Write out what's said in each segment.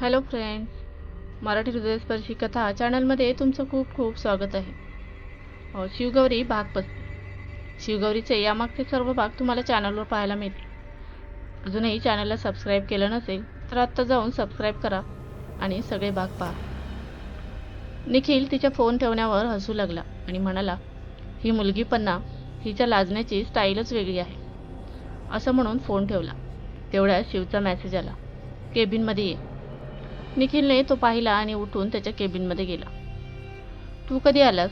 Hello friend Marathi हृदयस्पर्शी कथा चॅनलमध्ये तुमचं खूप खूप स्वागत आहे. शिवगौरी भाग पस्तीस शिवगौरीचे यामागचे सर्व भाग तुम्हाला चॅनलवर पाहायला मिळतील. अजूनही चॅनलला सबस्क्राईब केलं नसेल तर आत्ता जाऊन सबस्क्राईब करा आणि सगळे भाग पहा. निखिल तिच्या फोन ठेवण्यावर हसू लागला आणि म्हणाला ही मुलगी पन्ना हिच्या लाजण्याची स्टाईलच वेगळी आहे. असं म्हणून फोन ठेवला. तेवढ्यात शिवचा मेसेज आला केबिनमध्ये ये. निखिलने तो पाहिला आणि उठून त्याच्या केबिनमध्ये गेला. तू कधी आलास?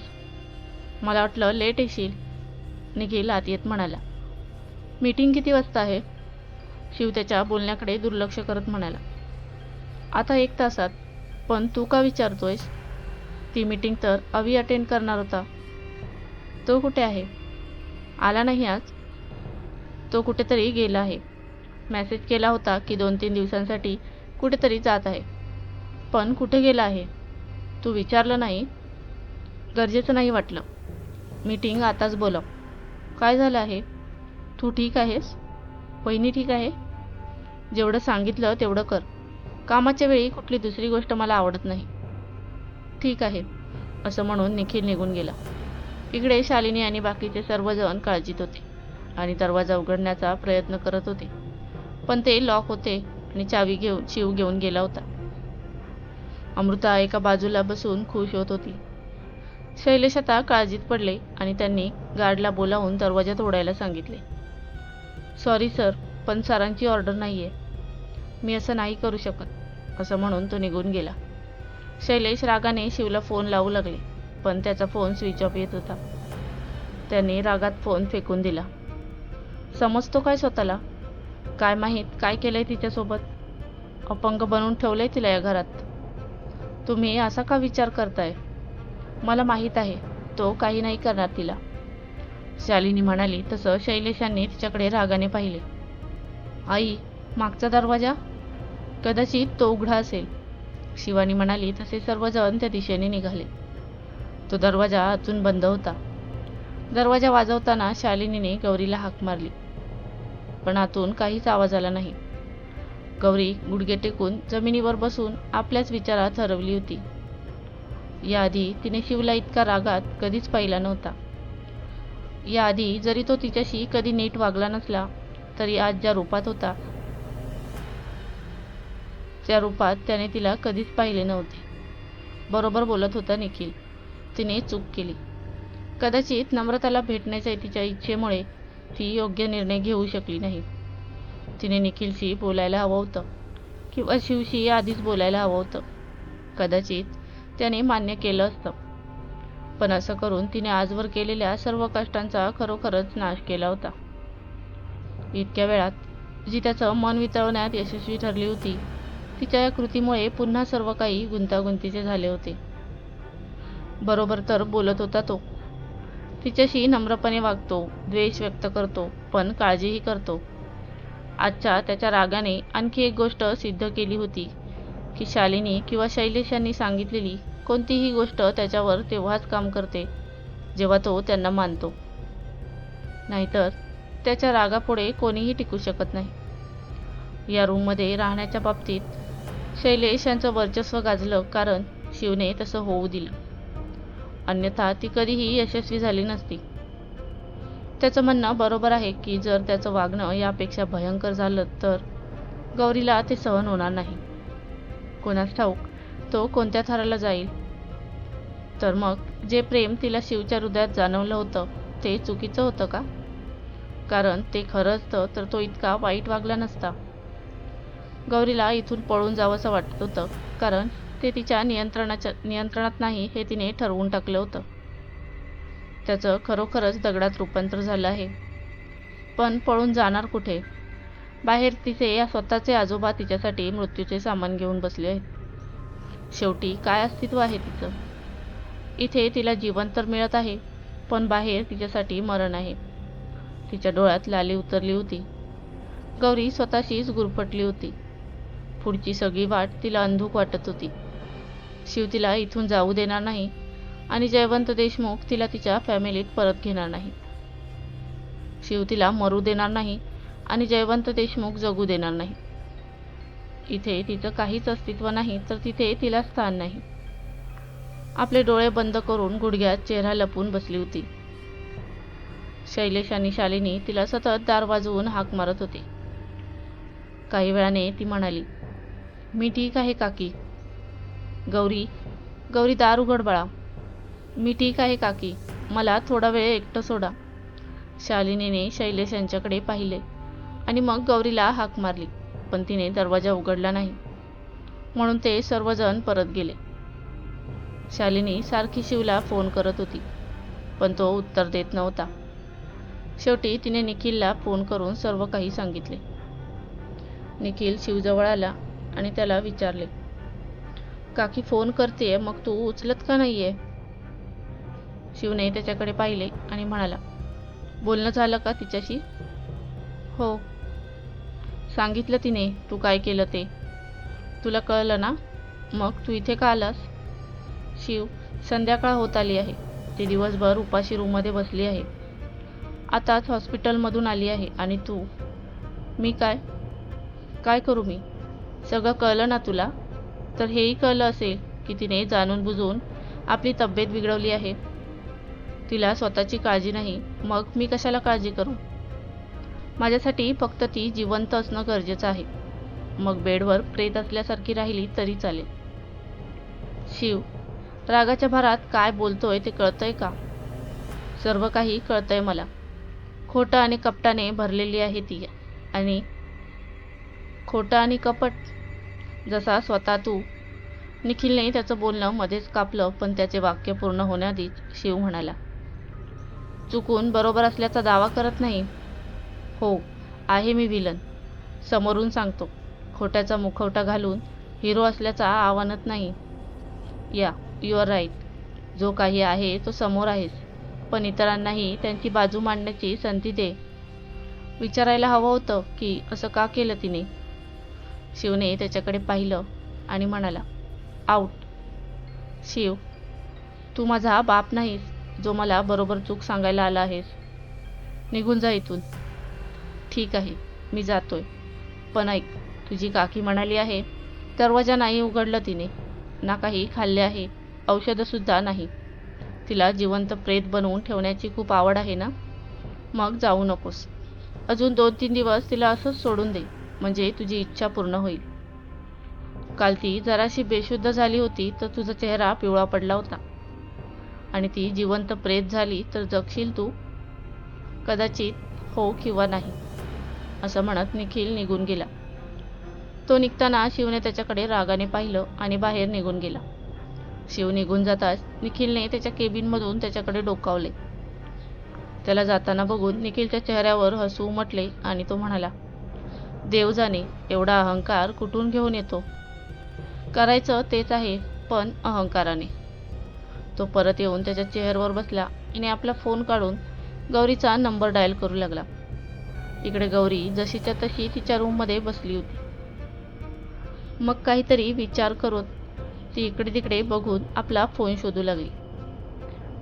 मला वाटलं लेट येशील. निखिल आत येत म्हणाला. मीटिंग किती वाजता आहे? शिव त्याच्या बोलण्याकडे दुर्लक्ष करत म्हणाला. आता एक तासात. पण तू का विचारतोयस? ती मीटिंग तर अवी अटेंड करणार होता. तो कुठे आहे? आला नाही आज. तो कुठेतरी गेला आहे. मेसेज केला होता की दोन तीन दिवसांसाठी कुठेतरी जात आहे. पण कुठे गेला आहे? तू विचारलं नाही? गरजेचं नाही वाटलं. मीटिंग आताच बोलव. काय झालं आहे? तू ठीक आहेस? वहिनी ठीक आहे? जेवढं सांगितलं तेवढं कर. कामाच्या वेळी कुठली दुसरी गोष्ट मला आवडत नाही. ठीक आहे असं म्हणून निखिल निघून गेला. इकडे शालिनी आणि बाकीचे सर्वजण काळजीत होते आणि दरवाजा उघडण्याचा प्रयत्न करत होते. पण ते लॉक होते आणि चावी घेऊन शिव घेऊन गेला होता. अमृता एका बाजूला बसून खुश होत होती. शैलेश आता काळजीत पडले आणि त्यांनी गार्डला बोलावून दरवाजा तोडायला सांगितले. सॉरी सर पण सरांची ऑर्डर नाही आहे मी असं नाही करू शकत असं म्हणून तो निघून गेला. शैलेश रागाने शिवला फोन लावू लागले पण त्याचा फोन स्विच ऑफ येत होता. त्याने रागात फोन फेकून दिला. समजतो काय स्वतःला? काय माहीत काय केलंय तिच्यासोबत? अपंग बनवून ठेवलंय तिला या घरात. तुम्ही असा का विचार करताय? मला माहीत आहे तो काही नाही करणार तिला. शालिनी म्हणाली तसं शैलेशांनी तिच्याकडे रागाने पाहिले. आई मागचा दरवाजा? कदाचित तो उघडा असेल. शिवानी म्हणाली तसे सर्वजण त्या दिशेने निघाले. तो दरवाजा आतून बंद होता. दरवाजा वाजवताना शालिनीने गौरीला हाक मारली. पण आतून काहीच आवाज आला नाही. गौरी गुडघे टेकून जमिनीवर बसून आपल्याच विचारात हरवली होती. याआधी तिने शिवला इतका रागात कधीच पाहिला नव्हता. याआधी जरी तो तिच्याशी कधी नीट वागला नसला तरी आज ज्या रूपात होता त्या रूपात त्याने तिला कधीच पाहिले नव्हते. बरोबर बोलत होता निखिल. तिने चूक केली. कदाचित नम्रताला भेटण्याच्या तिच्या इच्छेमुळे ती योग्य निर्णय घेऊ शकली नाही. तिने निखिलशी बोलायला हवं होतं. किंवा शिवशी आधीच बोलायला हवं होतं. कदाचित त्याने मान्य केलं असतं. पण असं करून तिने आजवर केलेल्या सर्व कष्टांचा खरोखरच नाश केला होता. इतक्या वेळात जी त्याचं मन वितळवण्यात यशस्वी ठरली होती तिच्या या कृतीमुळे पुन्हा सर्व काही गुंतागुंतीचे झाले होते. बरोबर तर बोलत होता तो. तिच्याशी नम्रपणे वागतो द्वेष व्यक्त करतो पण काळजीही करतो. आजच्या त्याच्या रागाने आणखी एक गोष्ट सिद्ध केली होती. की शालिनी किंवा शैलेशांनी सांगितलेली कोणतीही गोष्ट त्याच्यावर तेव्हाच काम करते जेव्हा तो त्यांना मानतो. नाहीतर त्याच्या रागापुढे कोणीही टिकू शकत नाही. या रूममध्ये राहण्याच्या बाबतीत शैलेश यांचं वर्चस्व गाजलं कारण शिवने तसं होऊ दिलं. अन्यथा ती कधीही यशस्वी झाली नसती. त्याचं म्हणणं बरोबर आहे की जर त्याचं वागणं यापेक्षा भयंकर झालं तर गौरीला ते सहन होणार नाही. कोणास ठाऊक तो कोणत्या थराला जाईल? तर मग जे प्रेम तिला शिवच्या हृदयात जाणवलं होतं ते चुकीचं होतं का? कारण ते खरं असतं तर तो इतका वाईट वागला नसता. गौरीला इथून पळून जावंसं वाटत होतं कारण ते तिच्या नियंत्रणाच्या नियंत्रणात नाही हे तिने ठरवून टाकलं होतं. त्याचं खरोखरच दगडात रूपांतर झालं आहे. पण पळून जाणार कुठे? बाहेर तिचे या स्वतःचे आजोबा तिच्यासाठी मृत्यूचे सामान घेऊन बसले आहेत. शेवटी काय अस्तित्व आहे तिचं? इथे तिला जीवन तर मिळत आहे पण बाहेर तिच्यासाठी मरण आहे. तिच्या डोळ्यात लाली उतरली होती. गौरी स्वतःशीच गुरफटली होती. पुढची सगळी वाट तिला अंधूक वाटत होती. शिव तिला इथून जाऊ देणार नाही आणि जयवंत देशमुख तिला तिच्या फॅमिलीत परत घेणार नाही शिव तिला मरू देणार नाही आणि जयवंत देशमुख जगू देणार नाही. इथे तिचं काहीच अस्तित्व नाही तर तिथे तिला स्थान नाही. आपले डोळे बंद करून गुडघ्यात चेहरा लपून बसली होती. शैलेश आणि शालिनी तिला सतत दार वाजवून हाक मारत होते. काही वेळाने ती म्हणाली मी ठीक आहे काकी. गौरी गौरी दार उघड बाळा. मी ठीक आहे काकी. मला थोडा वेळ एकटं सोडा. शालिनीने शैलेश यांच्याकडे पाहिले आणि मग गौरीला हाक मारली पण तिने दरवाजा उघडला नाही. म्हणून ते सर्वजण परत गेले. शालिनी सारखी शिवला फोन करत होती पण तो उत्तर देत नव्हता. शेवटी तिने निखिलला फोन करून सर्व काही सांगितले. निखिल शिवजवळ आला आणि त्याला विचारले काकी फोन करते मग तू उचलत का नाहीये? शिवने त्याच्याकडे पाहिले आणि म्हणाला बोलणं झालं का तिच्याशी? हो. सांगितलं तिने तू काय केलं ते. तुला कळलं ना? मग तू इथे का आलास? शिव संध्याकाळ होत आली आहे. ती दिवसभर उपाशी रूममध्ये बसली आहे. आताच हॉस्पिटलमधून आली आहे. आणि तू? मी काय? काय करू मी? सगळं कळलं ना तुला? तर हेही कळलं असेल की तिने जाणून बुजून आपली तब्येत बिघडवली आहे. तिला स्वतःची काळजी नाही मग मी कशाला काळजी करू? माझ्यासाठी फक्त ती जिवंत असणं गरजेचं आहे. मग बेडवर प्रेत असल्यासारखी राहिली तरी चालेल. शिव रागाच्या भरात काय बोलतोय ते कळतंय का? सर्व काही कळतंय मला. खोटं आणि कपटाने भरलेली आहे ती आणि खोटं आणि कपट जसा स्वतः तू. निखिलने त्याचं बोलणं मध्येच कापलं पण त्याचे वाक्य पूर्ण होण्याआधीच शिव म्हणाला चुकून बरोबर असल्याचा दावा करत नाही. हो आहे मी विलन. समोरून सांगतो. खोट्याचा मुखवटा घालून हिरो असल्याचा आव्हानत नाही. या यू आर राईट जो काही आहे तो समोर आहेस पण इतरांनाही त्यांची बाजू मांडण्याची संधी दे. विचारायला हवं होतं की असं का केलं तिने? शिवने त्याच्याकडे पाहिलं आणि म्हणाला आऊट शिव तू माझा बाप नाहीस. जो मला बरोबर चूक सांगायला आला आहेस निघून जा इथून. ठीक आहे मी जातोय. पण ऐक तुझी काकी म्हणाली आहे दरवाजा नाही उघडलं तिने. ना काही खाल्ले आहे औषधंसुद्धा नाही. तिला जिवंत प्रेत बनवून ठेवण्याची खूप आवड आहे ना? मग जाऊ नकोस. अजून दोन तीन दिवस तिला असंच सोडून दे म्हणजे तुझी इच्छा पूर्ण होईल. काल ती जराशी बेशुद्ध झाली होती तर तुझा चेहरा पिवळा पडला होता. आणि ती जिवंत प्रेत झाली तर जगशील तू? कदाचित हो किंवा नाही असं म्हणत निखिल निघून गेला. तो निघताना शिवने त्याच्याकडे रागाने पाहिलं आणि बाहेर निघून गेला. शिव निघून जाताच निखिलने त्याच्या केबिनमधून त्याच्याकडे डोकावले. त्याला जाताना बघून निखिलच्या चेहऱ्यावर हसू उमटले आणि तो म्हणाला देव जाणे एवढा अहंकार कुठून घेऊन येतो? करायचं तेच आहे पण अहंकाराने. तो परत येऊन त्याच्या चेअरवर बसला. आणि आपला फोन काढून गौरीचा नंबर डायल करू लागला. इकडे गौरी जशीच्या तशी तिच्या रूममध्ये बसली होती. मग काहीतरी विचार करून ती इकडे तिकडे बघून आपला फोन शोधू लागली.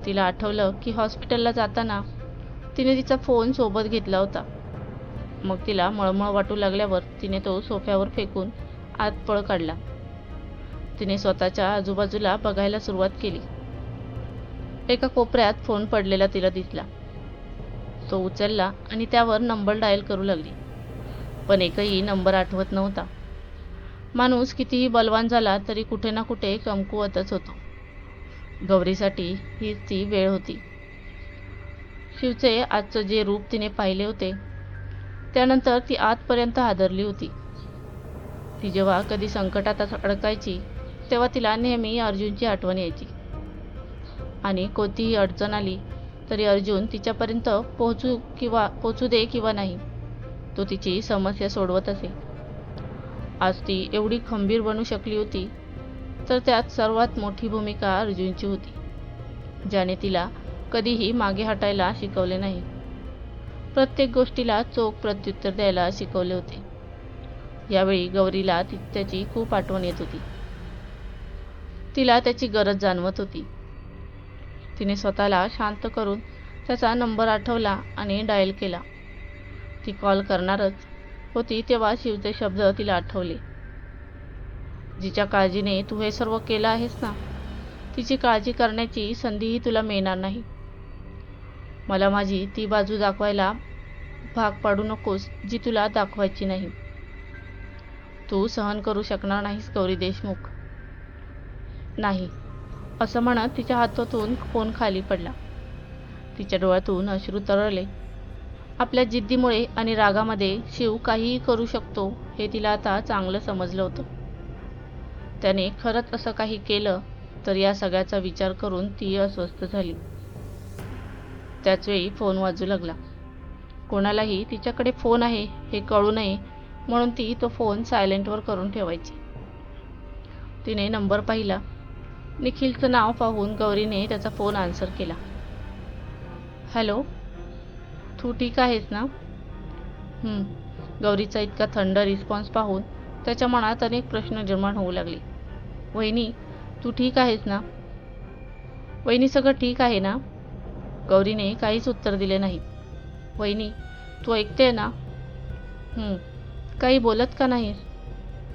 तिला आठवलं की हॉस्पिटलला जाताना तिने तिचा फोन सोबत घेतला होता. मग तिला मळमळ वाटू लागल्यावर तिने तो सोफ्यावर फेकून आत पळ काढला. तिने स्वतःच्या आजूबाजूला बघायला सुरुवात केली. एका कोपऱ्यात फोन पडलेला तिला दिसला. तो उचलला आणि त्यावर नंबर डायल करू लागली. पण एकही नंबर आठवत नव्हता. माणूस कितीही बलवान झाला तरी कुठे ना कुठे कमकुवतच होतो. गौरीसाठी हीच ती वेळ होती. शिवचे आजचं जे रूप तिने पाहिले होते त्यानंतर ती आजपर्यंत हादरली होती. ती जेव्हा कधी संकटात अडकायची तेव्हा तिला नेहमी अर्जुनची आठवण यायची. आणि कोणतीही अडचण आली तरी अर्जुन तिच्यापर्यंत पोहोचू किंवा पोचू दे किंवा नाही तो तिची समस्या सोडवत असे. आज ती एवढी खंबीर बनू शकली होती तर त्यात सर्वात मोठी भूमिका अर्जुनची होती ज्याने तिला कधीही मागे हटायला शिकवले नाही. प्रत्येक गोष्टीला चोख प्रत्युत्तर द्यायला शिकवले होते. यावेळी गौरीला ती त्याची खूप आठवण येत होती. तिला त्याची गरज जाणवत होती. तिने स्वतःला शांत करून त्याचा नंबर आठवला आणि डायल केला. ती कॉल करणारच होती तेव्हा शिवचे शब्द तिला आठवले. जिच्या काळजीने तू हे सर्व केलं आहेस ना तिची काळजी करण्याची संधीही तुला मिळणार नाही. मला माझी ती बाजू दाखवायला भाग पाडू नकोस जी तुला दाखवायची नाही. तू सहन करू शकणार नाहीस गौरी देशमुख. नाही. असं म्हणत तिच्या हातातून फोन खाली पडला. तिच्या डोळ्यातून अश्रू तरळले. आपल्या जिद्दीमुळे आणि रागामध्ये शिव काहीही करू शकतो हे तिला आता चांगलं समजलं होतं. त्याने खरंच असं काही केलं तर या सगळ्याचा विचार करून ती अस्वस्थ झाली. त्याचवेळी फोन वाजू लागला. कोणालाही तिच्याकडे फोन आहे हे कळू नये म्हणून ती तो फोन सायलेंटवर करून ठेवायची. तिने नंबर पाहिला. निखिलचं नाव पाहून गौरीने त्याचा फोन आन्सर केला. हॅलो तू ठीक आहेस ना? गौरीचा इतका थंड रिस्पॉन्स पाहून त्याच्या मनात अनेक प्रश्न निर्माण होऊ लागले. वहिनी तू ठीक आहेस ना? वहिनी सगळं ठीक आहे ना? गौरीने काहीच उत्तर दिले नाही. वहिनी तू ऐकते ना? काही बोलत का नाही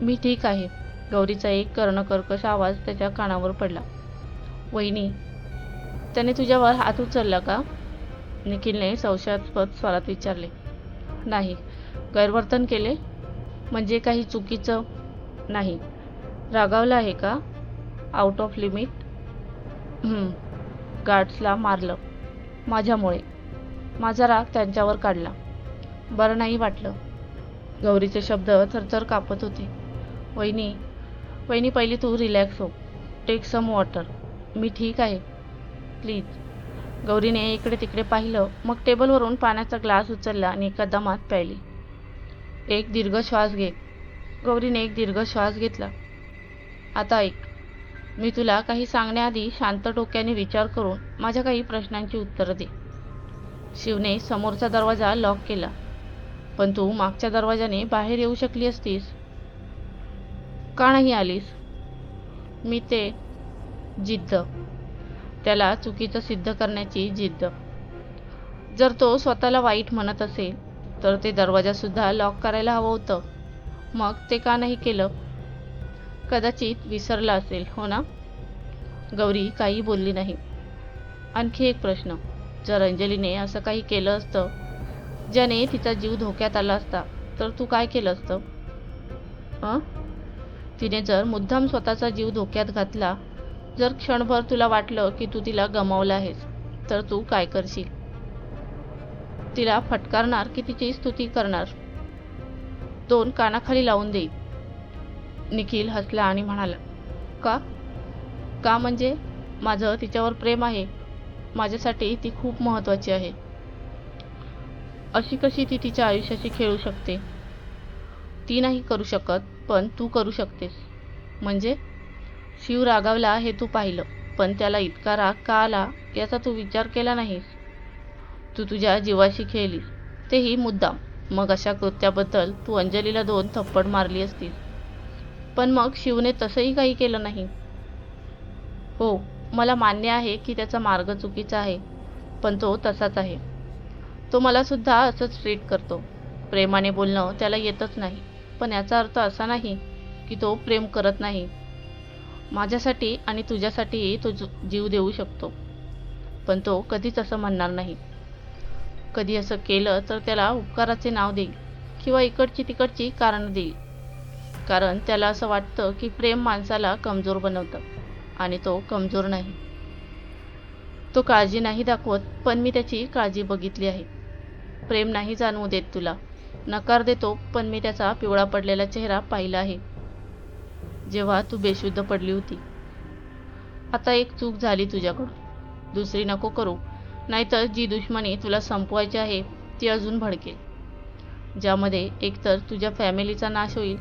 मी ठीक आहे. गौरीचा एक कर्णकर्कश आवाज त्याच्या कानावर पडला. वहिनी त्याने तुझ्यावर हात उचलला का? निखिलने संशयास्पद स्वरात विचारले. नाही. गैरवर्तन केले? म्हणजे काही चुकीचं नाही. रागावलं आहे का? आउट ऑफ लिमिट गार्ड्सला मारलं. माझ्यामुळे. माझा राग त्यांच्यावर काढला. बरं नाही वाटलं. गौरीचे शब्द थरथर कापत होते. वहिनी वहिनी पहिली तू रिलॅक्स हो. टेक सम वॉटर मी ठीक आहे. प्लीज गौरीने इकडे तिकडे पाहिलं. मग टेबलवरून पाण्याचा ग्लास उचलला आणि एका दमात प्यायली. एक दीर्घ श्वास घे गौरीने एक दीर्घ श्वास घेतला. आता ऐक. मी तुला काही सांगण्याआधी शांत डोक्याने विचार करून माझ्या काही प्रश्नांची उत्तरं दे. शिवने समोरचा दरवाजा लॉक केला. पण तू मागच्या दरवाजाने बाहेर येऊ शकली असतीस? का नाही आलीस. मी ते जिद्द. त्याला चुकीचं सिद्ध करण्याची जिद्द. जर तो स्वतःला वाईट म्हणत असेल तर ते दरवाजासुद्धा लॉक करायला हवं होतं. मग ते का नाही केलं? कदाचित विसरला असेल हो ना? गौरी काही बोलली नाही. आणखी एक प्रश्न. जर अंजलीने असं काही केलं असतं ज्याने तिचा जीव धोक्यात आला असता तर तू काय केलं असतं? हां तिने जर मुद्दाम स्वतःचा जीव धोक्यात घातला जर क्षणभर तुला वाटलं की तू तिला गमावलं आहेस तर तू काय करशील? तिला फटकारणार की तिची स्तुती करणार? दोन कानाखाली लावून देईल निखिल हसला आणि म्हणाला का? का म्हणजे? माझं तिच्यावर प्रेम आहे. माझ्यासाठी ती खूप महत्त्वाची आहे. अशी कशी ती तिच्या आयुष्याशी खेळू शकते? ती नाही करू शकत पण तू करू शकतेस. म्हणजे? शिव रागावला हे तू पाहिलं पण त्याला इतका राग का आला याचा तू विचार केला नाहीस. तू तुझ्या जीवाशी खेळलीस. तेही मुद्दाम. मग अशा कृत्याबद्दल तू अंजलीला दोन थप्पड मारली असतील पण मग शिवने तसंही काही केलं नाही. हो मला मान्य आहे की त्याचा मार्ग चुकीचा आहे पण तो तसाच आहे. तो मला सुद्धा असंच ट्रीट करतो. प्रेमाने बोलणं त्याला येतच नाही. पण याचा अर्थ असा नाही की तो प्रेम करत नाही. माझ्यासाठी आणि तुझ्यासाठीही तो जीव देऊ शकतो. पण तो कधीच असं म्हणणार नाही. कधी असं केलं तर त्याला उपकाराचे नाव देईल किंवा इकडची तिकडची कारणं देईल. कारण त्याला असं वाटतं की प्रेम माणसाला कमजोर बनवतं आणि तो कमजोर नाही. तो काळजी नाही दाखवत पण मी त्याची काळजी बघितली आहे. प्रेम नाही जाणवू देत तुला. नकार देतो पण मी त्याचा पिवळा पडलेला चेहरा पाहिला आहे. जेव्हा तू बेशुद्ध पडली होती. आता एक चूक झाली तुझ्याकडून. दुसरी नको करू. नाहीतर जी दुश्मनी तुला संपवायची आहे ती अजून भडकेल. ज्यामध्ये एकतर तुझ्या फॅमिलीचा नाश होईल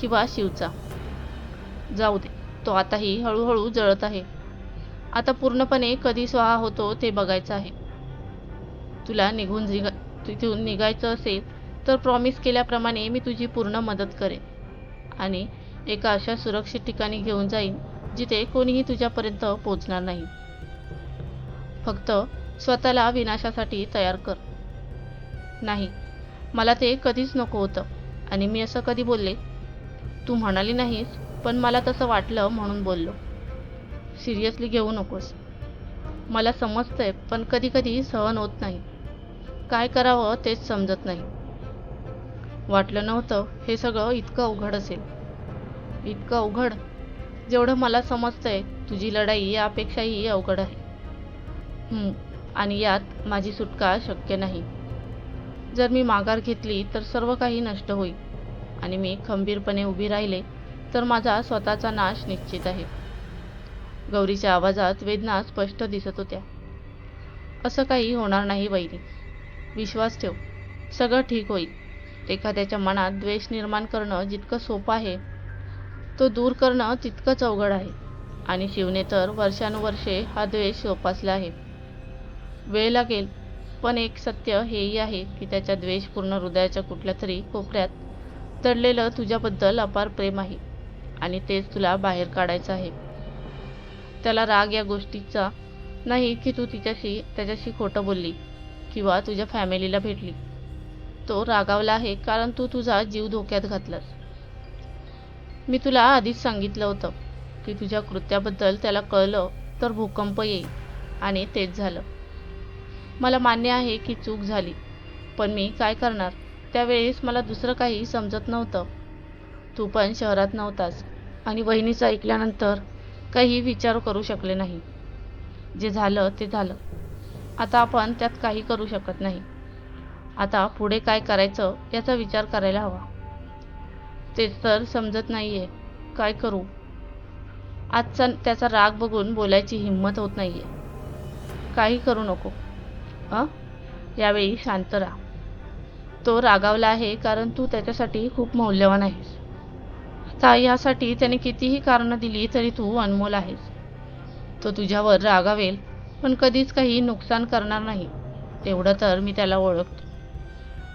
किंवा शिवचा. जाऊ दे तो आताही हळूहळू जळत आहे. आता पूर्णपणे कधी स्वाहा होतो ते बघायचं आहे. तुला निघून निघा तिथून निघायचं असेल तर प्रॉमिस केल्याप्रमाणे मी तुझी पूर्ण मदत करेन. आणि एका अशा सुरक्षित ठिकाणी घेऊन जाईन जिथे कोणीही तुझ्यापर्यंत पोचणार नाही. फक्त स्वतःला विनाशासाठी तयार कर. नाही मला ते कधीच नको होतं. आणि मी असं कधी बोलले? तू म्हणाली नाहीस पण मला तसं वाटलं म्हणून बोललो. सिरियसली घेऊ नकोस. मला समजतंय पण कधी कधी सहन होत नाही. काय करावं तेच समजत नाही. वाटलं नव्हतं हे सगळं इतकं अवघड असेल. इतकं अवघड. जेवढं मला समजतंय तुझी लढाई यापेक्षाही अवघड आहे. आणि यात माझी सुटका शक्य नाही. जर मी माघार घेतली तर सर्व काही नष्ट होईल. आणि मी खंबीरपणे उभी राहिले तर माझा स्वतःचा नाश निश्चित आहे. गौरीच्या आवाजात वेदना स्पष्ट दिसत होत्या. असं काही होणार नाही वैरी विश्वास ठेव. सगळं ठीक होईल. एखाद्याच्या मनात द्वेष निर्माण करणं जितकं सोपं आहे तो दूर करणं तितकंच अवघड आहे. आणि शिवने तर वर्षानुवर्षे हा द्वेष जोपासला आहे. वेळ लागेल पण एक सत्य हेही आहे की त्याच्या द्वेषपूर्ण हृदयाच्या कुठल्या तरी कोपऱ्यात दडलेलं तुझ्याबद्दल अपार प्रेम आहे आणि तेच तुला बाहेर काढायचं आहे. त्याला राग या गोष्टीचा नाही की तू तिच्याशी त्याच्याशी खोटं बोलली किंवा तुझ्या फॅमिलीला भेटली. तो रागावला आहे कारण तू तुझा जीव धोक्यात घातलास. मी तुला आधीच सांगितलं होतं की तुझ्या कृत्याबद्दल त्याला कळलं तर भूकंप येईल आणि तेच झालं. मला मान्य आहे की चूक झाली पण मी काय करणार? त्यावेळेस मला दुसरं काही समजत नव्हतं. तू पण शहरात नव्हतास आणि वहिनीचं ऐकल्यानंतर काही विचार करू शकले नाही. जे झालं ते झालं. आता आपण त्यात काही करू शकत नाही. आता पुढे काय करायचं याचा विचार करायला हवा. ते तर समजत नाहीये. काय करू? आजचा त्याचा राग बघून बोलायची हिंमत होत नाहीये. काही करू नको. अ यावेळी शांत राहा. तो रागावला आहे कारण तू त्याच्यासाठी खूप मौल्यवान आहेस. आता यासाठी त्याने कितीही कारणं दिली तरी तू अनमोल आहेस. तो तुझ्यावर रागावेल पण कधीच काही नुकसान करणार नाही. तेवढं तर मी त्याला ओळखतो.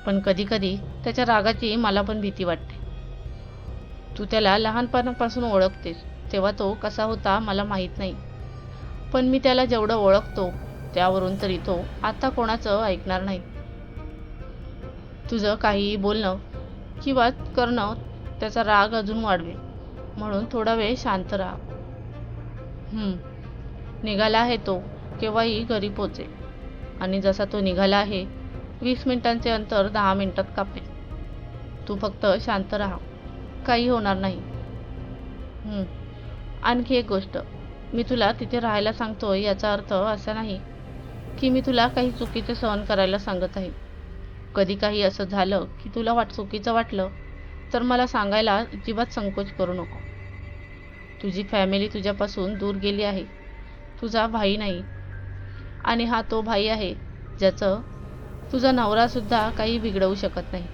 पण कधीकधी त्याच्या रागाची मला पण भीती वाटते. तू त्याला लहानपणापासून ओळखतेस तेव्हा तो कसा होता मला माहीत नाही. पण मी त्याला जेवढं ओळखतो त्यावरून तरी तो आता कोणाचं ऐकणार नाही. तुझं काहीही बोलणं किंवा करणं त्याचा राग अजून वाढवेल. म्हणून थोडा वेळ शांत राहा. निघाला आहे तो केव्हाही घरी पोचेल. आणि जसा तो निघाला आहे वीस मिनिटांचे अंतर दहा मिनिटात कापेल तू फक्त शांत राहा. काही होणार नाही. आणखी एक गोष्ट. मी तुला तिथे राहायला सांगतो याचा अर्थ असा नाही की मी तुला काही चुकीचे सहन करायला सांगत आहे. कधी काही असं झालं की तुला वाट चुकीचं वाटलं तर मला सांगायला अजिबात संकोच करू नको. तुझी फॅमिली तुझ्यापासून दूर गेली आहे. तुझा भाई नाही. आणि हा तो भाई आहे ज्याचं तुझा नवरासुद्धा काही बिघडवू शकत नाही.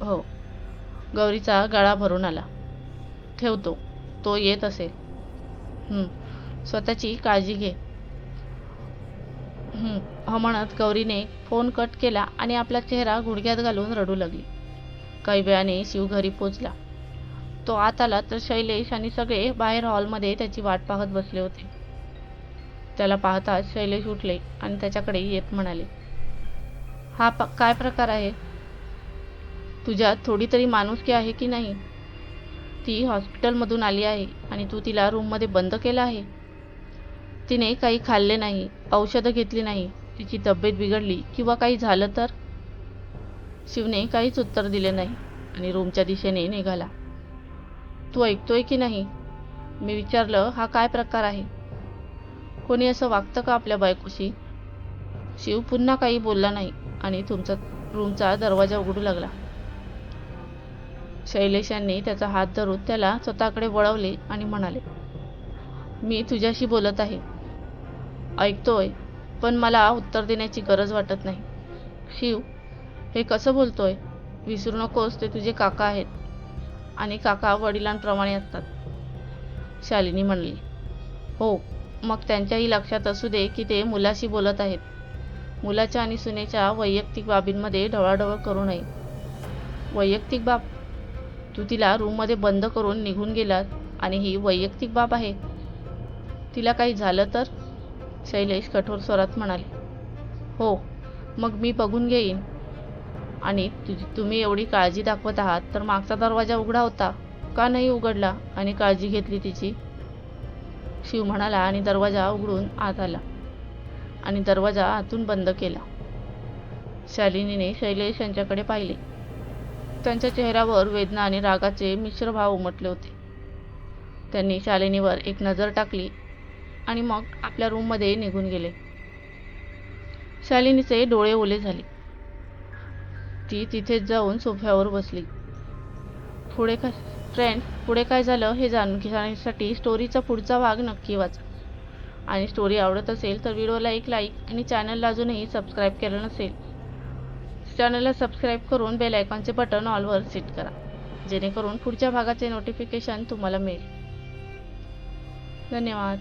हो. गौरीचा गळा भरून आला. ठेवतो. तो येत असेल. स्वतःची काळजी घे. हं, म्हणत गौरीने फोन कट केला आणि आपला चेहरा गुडघ्यात घालून रडू लागली. काही वेळाने शिव घरी पोचला. तो आत आला तर शैलेश आणि सगळे बाहेर हॉलमध्ये त्याची वाट पाहत बसले होते. त्याला पाहताच शैलेश उठले आणि त्याच्याकडे येत म्हणाले हा प काय प्रकार आहे? तुझ्यात थोडी तरी माणुसकी आहे की नाही? ती हॉस्पिटलमधून आली आहे आणि तू तिला रूममध्ये बंद केलं आहे? तिने काही खाल्ले नाही औषधं घेतली नाही तिची तब्येत बिघडली किंवा काही झालं तर? शिवने काहीच उत्तर दिले नाही आणि रूमच्या दिशेने निघाला. तू ऐकतोय की नाही? मी विचारलं हा काय प्रकार आहे? कोणी असं वागतं का आपल्या बायकोशी? शिव पुन्हा काही बोलला नाही आणि तुमचा रूमचा दरवाजा उघडू लागला. शैलेशांनी त्याचा हात धरून त्याला स्वतःकडे वळवले आणि म्हणाले मी तुझ्याशी बोलत आहे. ऐकतोय पण मला उत्तर देण्याची गरज वाटत नाही. शिव हे कसं बोलतोय? विसरू नकोस ते तुझे काका आहेत. आणि काका वडिलांप्रमाणे असतात. शालिनी म्हणली हो मग त्यांच्याही लक्षात असू दे की ते मुलाशी बोलत आहेत. मुलाच्या आणि सुनेच्या वैयक्तिक बाबींमध्ये ढवळाढवळ करू नये. वैयक्तिक बाब? तू तिला रूममध्ये बंद करून निघून गेलात आणि ही वैयक्तिक बाब आहे. तिला काही झालं तर? शैलेश कठोर स्वरात म्हणाले. हो मग मी बघून घेईन. आणि तुझी तुम्ही एवढी काळजी दाखवत आहात तर मागचा दरवाजा उघडा होता. का नाही उघडला? आणि काळजी घेतली तिची? शिव म्हणाला आणि दरवाजा उघडून आत आला आणि दरवाजा आतून बंद केला. शालिनीने शैलेश यांच्याकडे पाहिले. त्यांच्या चेहऱ्यावर वेदना आणि रागाचे मिश्र भाव उमटले होते. त्यांनी शालिनीवर एक नजर टाकली आणि मग आपल्या रूममध्ये निघून गेले. शालिनीचे डोळे ओले झाले. ती तिथेच जाऊन सोफ्यावर बसली. पुढे काय फ्रेंड पुढे काय झालं हे जाणून घेण्यासाठी स्टोरीचा पुढचा भाग नक्की वाचा. आणि स्टोरी आवडत असेल तर व्हिडिओला एक लाईक आणि चॅनलला अजूनही सबस्क्राईब केलं नसेल चॅनलला सबस्क्राईब करून बेल आयकॉनचे बटन ऑलवर सेट करा. जेणेकरून पुढच्या भागाचे नोटिफिकेशन तुम्हाला मिळेल. धन्यवाद.